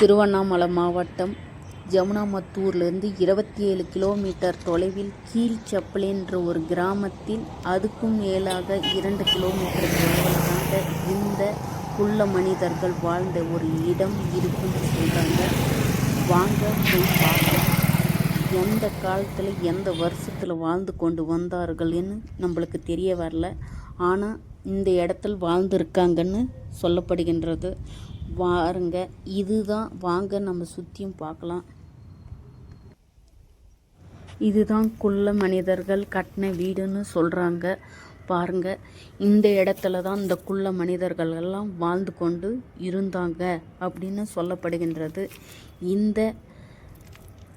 திருவண்ணாமலை மாவட்டம் ஜமுனாமத்தூர்லேருந்து இருபத்தி ஏழு கிலோமீட்டர் தொலைவில் கீழ்ச்சப்பலேன்ற ஒரு கிராமத்தில் அதுக்கும் மேலாக இரண்டு கிலோமீட்டர் தொலைவில் இந்த குள்ள மனிதர்கள் வாழ்ந்த ஒரு இடம் இருக்குன்னு சொல்கிறாங்க வாங்க போய் பார்க்கலாம் எந்த காலத்தில் எந்த வருஷத்தில் வாழ்ந்து கொண்டு வந்தார்கள்னு நம்மளுக்கு தெரிய வரல. ஆனால் இந்த இடத்தில் வாழ்ந்துருக்காங்கன்னு சொல்லப்படுகின்றது. வாருங்க. இதுதான் வாங்க நம்ம சுற்றியும் பார்க்கலாம். இதுதான் குள்ள மனிதர்கள் கட்டின வீடுன்னு சொல்கிறாங்க பாருங்க இந்த இடத்துல தான் இந்த குள்ள மனிதர்கள் எல்லாம் வாழ்ந்து கொண்டு இருந்தாங்க அப்படின்னு சொல்லப்படுகின்றது. இந்த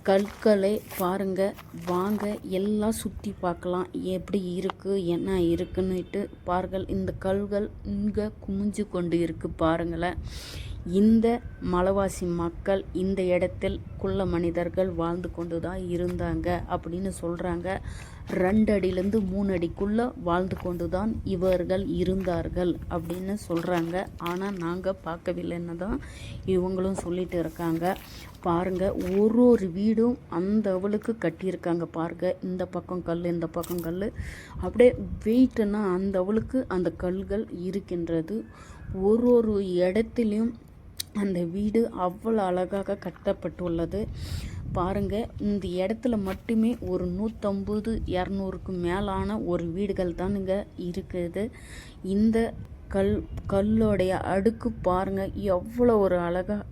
கற்களை பாருங்க வாங்க எல்லாம் சுற்றி பார்க்கலாம். எப்படி இருக்குது என்ன இருக்குன்னுட்டு பாருங்கள். இந்த கல்கள் இங்கே குமிஞ்சு கொண்டு இருக்குது பாருங்களேன். இந்த மலைவாசி மக்கள் இந்த இடத்தில் குள்ள மனிதர்கள் வாழ்ந்து கொண்டு தான் இருந்தாங்க அப்படின்னு சொல்கிறாங்க ரெண்டு அடியிலேருந்து மூணு அடிக்குள்ளே வாழ்ந்து கொண்டு தான் இவர்கள் இருந்தார்கள் அப்படின்னு சொல்கிறாங்க ஆனால் நாங்கள் பார்க்கவில்லைன்னு தான் இவங்களும் சொல்லிட்டு இருக்காங்க. பாருங்கள் ஒரு ஒரு வீடும் அந்த அவளுக்கு கட்டியிருக்காங்க. பாருங்க இந்த பக்கம் கல் இந்த பக்கம் கல் அப்படியே வெயிட்டுன்னா அந்த அவளுக்கு அந்த கல்கள் இருக்கின்றது. ஒரு ஒரு இடத்துலையும் அந்த வீடு அவ்வளோ அழகாக கட்டப்பட்டுள்ளது. பாருங்க இந்த இடத்துல மட்டுமே ஒரு நூற்றம்பது இரநூறுக்கு மேலான ஒரு வீடுகள் தானுங்க இருக்குது. இந்த கல் கல்லோடைய அடுக்கு பாருங்க எவ்வளோ ஒரு அழகாக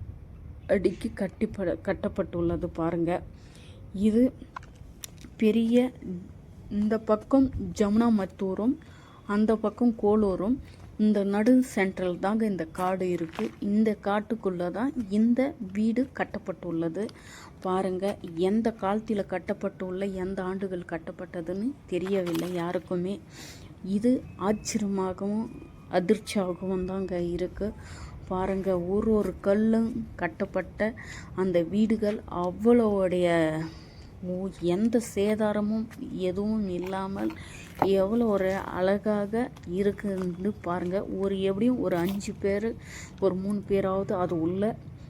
அடுக்கி கட்டிப்பட கட்டப்பட்டுள்ளது பாருங்க. இது பெரிய இந்த பக்கம் ஜமுனாமத்தூரும் அந்த பக்கம் கோலூரும் இந்த நடு சென்ட்ரல் தாங்க இந்த காடு இருக்குது இந்த காட்டுக்குள்ளே தான் இந்த வீடு கட்டப்பட்டுள்ளது. பாருங்கள் எந்த காலத்தில் கட்டப்பட்டுள்ள எந்த ஆண்டுகள் கட்டப்பட்டதுன்னு தெரியவில்லை யாருக்குமே. இது ஆச்சரியமாகவும் அதிர்ச்சியாகவும் தாங்க இருக்குது பாருங்க ஒரு ஒரு கல்லும் கட்டப்பட்ட அந்த வீடுகள் அவ்வளோடைய எந்த சேதாரமும் எதுவும் இல்லாமல் எவ்வளோ ஒரு அழகாக இருக்குன்னு பாருங்கள் ஒரு எப்படியும் ஒரு அஞ்சு பேர் ஒரு மூணு பேராவது அது உள்ள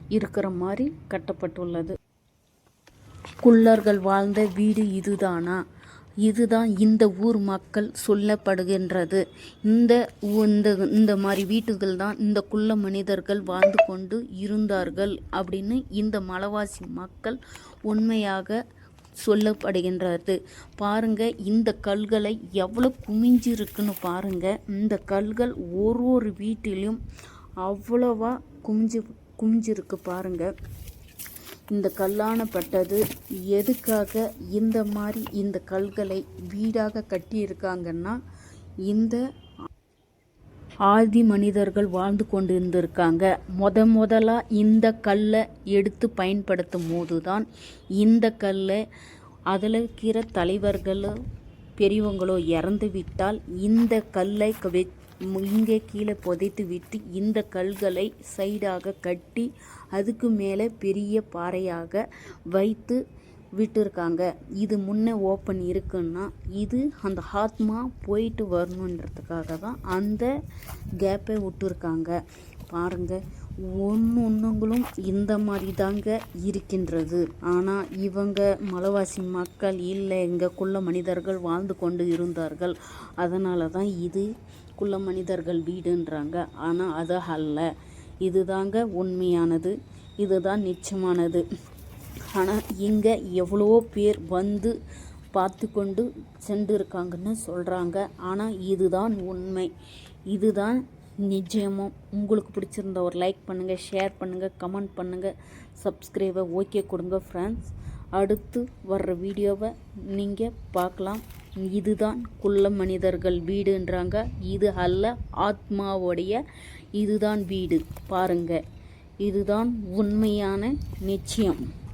இருக்கிற மாதிரி கட்டப்பட்டுள்ளது. குள்ளர்கள் வாழ்ந்த வீடு இதுதானா? இதுதான் இந்த ஊர் மக்கள் சொல்லப்படுகின்றது. இந்த இந்த இந்த மாதிரி வீட்டுகள் தான் இந்த குள்ள மனிதர்கள் வாழ்ந்து கொண்டு இருந்தார்கள் அப்படின்னு இந்த மலவாசி மக்கள் உண்மையாக சொல்லப்படுகின்றது. பாருங்க இந்த கல்களை எவ்வளோ குமிஞ்சிருக்குன்னு பாருங்க. இந்த கல்கள் ஒரு ஒரு வீட்டிலையும் அவ்வளவா குமிஞ்சு குமிஞ்சிருக்கு பாருங்க. இந்த கல்லானப்பட்டது எதுக்காக இந்த மாதிரி இந்த கல்களை வீடாக கட்டியிருக்காங்கன்னா இந்த ஆதி மனிதர்கள் வாழ்ந்து கொண்டு இருந்திருக்காங்க முத முதலாக இந்த கல்லை எடுத்து பயன்படுத்தும் போது தான் இந்த கல்லை அதில் இருக்கிற தலைவர்களோ பெரியவங்களோ இறந்து விட்டால் இந்த கல்லை வெ இங்கே கீழே புதைத்து விட்டு இந்த கல்களை சைடாக கட்டி அதுக்கு மேலே பெரிய பாறையாக வைத்து விட்டுருக்காங்க. இது முன்னே ஓப்பன் இருக்குன்னா இது அந்த ஆத்மா போயிட்டு வரணுன்றதுக்காக தான் அந்த கேப்பை விட்டுருக்காங்க. பாருங்கள் ஒன்று ஒன்றுங்களும் இந்த மாதிரி தாங்க இருக்கின்றது. ஆனால் இவங்க மலைவாசி மக்கள் இல்லை இங்கே குள்ள மனிதர்கள் வாழ்ந்து கொண்டு இருந்தார்கள். அதனால தான் இது குள்ள மனிதர்கள் வீடுன்றாங்க. ஆனால் அது அல்ல. இதுதாங்க உண்மையானது. இதுதான் நிச்சயமானது. ஆனால் இங்கே எவ்வளோ பேர் வந்து பார்த்து கொண்டு சென்று இருக்காங்கன்னு சொல்கிறாங்க ஆனால் இதுதான் உண்மை. இதுதான் நிஜமும். உங்களுக்கு பிடிச்சிருந்த ஒரு லைக் பண்ணுங்கள் ஷேர் பண்ணுங்கள் கமெண்ட் பண்ணுங்கள் சப்ஸ்கிரைபை ஓகே கொடுங்க ஃப்ரெண்ட்ஸ் அடுத்து வர்ற வீடியோவை நீங்கள் பார்க்கலாம். இதுதான் குள்ள மனிதர்கள் வீடுன்றாங்க. இது அல்ல ஆத்மாவுடைய இதுதான் வீடு. பாருங்கள் இதுதான் உண்மையான நிச்சயம்.